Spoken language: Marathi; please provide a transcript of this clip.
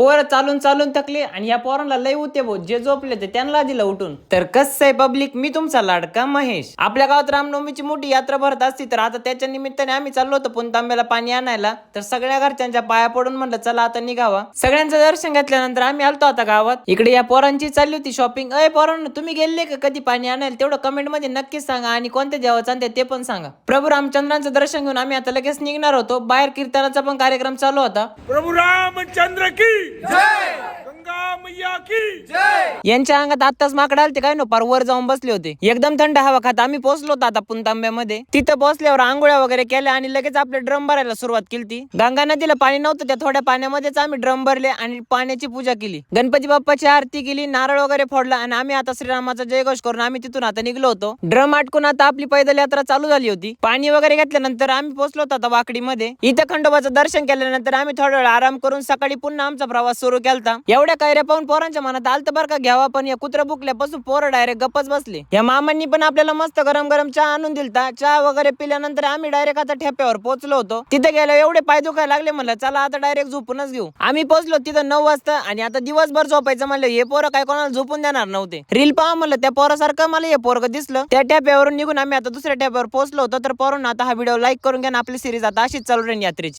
पोरं चालून चालून थकले आणि या पोरांना लय होते भाऊ जे झोपले ते त्यांना दिलं उठून. तर कसं आहे पब्लिक मी तुमचा लाडका महेश. आपल्या गावात रामनवमीची मोठी यात्रा भरत असती तर आता त्याच्या निमित्ताने आम्ही चाललो होतो पुणतांब्याला पाणी आणायला. तर सगळ्या घरच्यांच्या पाया पडून म्हणलं चला आता निघावा. सगळ्यांचं दर्शन घेतल्यानंतर आम्ही आलतो आता गावात. इकडे या पोरांची चालली होती शॉपिंग अय पोरांना तुम्ही गेले का कधी पाणी आणायला? तेवढं कमेंटमध्ये नक्कीच सांगा आणि कोणत्या देवाचं आणते ते पण सांगा. प्रभू रामचंद्रांचं दर्शन घेऊन आम्ही आता लगेच निघणार होतो. बाहेर कीर्तनाचा पण कार्यक्रम चालू होता. प्रभू रामचंद्र की! जय गंगा मैया की यांच्या अंगात आत्ताच माकडे आलते काय नो? पार वर जाऊन बसले होते. एकदम थंड हवा खात आम्ही पोहोचलो होतो आता पुणतांब्यामध्ये तिथं पोहोचल्यावर आंघोळ्या वगैरे केल्या आणि लगेच आपले ड्रम भरायला सुरुवात केली गंगा नदीला पाणी नव्हतं त्या थोड्या पाण्यामध्येच आम्ही ड्रम भरले आणि पाण्याची पूजा केली. गणपती बाप्पाची आरती केली नारळ वगैरे फोडला आणि आम्ही आता श्रीरामाचा जयघोष करून आम्ही तिथून आता निघलो होतो. ड्रम आटकून आता आपली पैदल यात्रा चालू झाली होती. पाणी वगैरे घेतल्यानंतर आम्ही पोहोचलो होतो आता वाकडीमध्ये. इथं खंडोबाचं दर्शन केल्यानंतर आम्ही थोडा वेळ आराम करून सकाळी पुन्हा आमचा प्रवास सुरू केलता. एवढ्या कैऱ्या पाहून पोरांच्या मनात आलतं बरं का घ्यावा पण या कुत्रा बुकल्यापासून पोरं डायरेक्ट गप्पच बसले. या मामांनी पण आपल्याला मस्त गरम गरम चहा आणून दिलता. चहा वगैरे पिल्यानंतर आम्ही डायरेक्ट आता ठेप्यावर पोहोचलो होतो. तिथे गेलो एवढे पाय दुखायला लागले म्हणलं चला आता डायरेक्ट झोपूनच घेऊ. आम्ही पोहोचलो तिथं नऊ वाजता आणि आता दिवसभर झोपायचं म्हणलं हे पोरं काय कोणाला झोपून देणार नव्हते. रील पहा म्हणलं त्या पोरासारखं मला हे पोरग दिसलं. त्या टॅप्यावरून निघून आम्ही आता दुसऱ्या टॅप्यावर पोहोचलो होतो तर पोरून आता हा व्हिडिओ लाईक करून घ्या आपली सिरीज आता अशीच चालू राहील यात्रेची.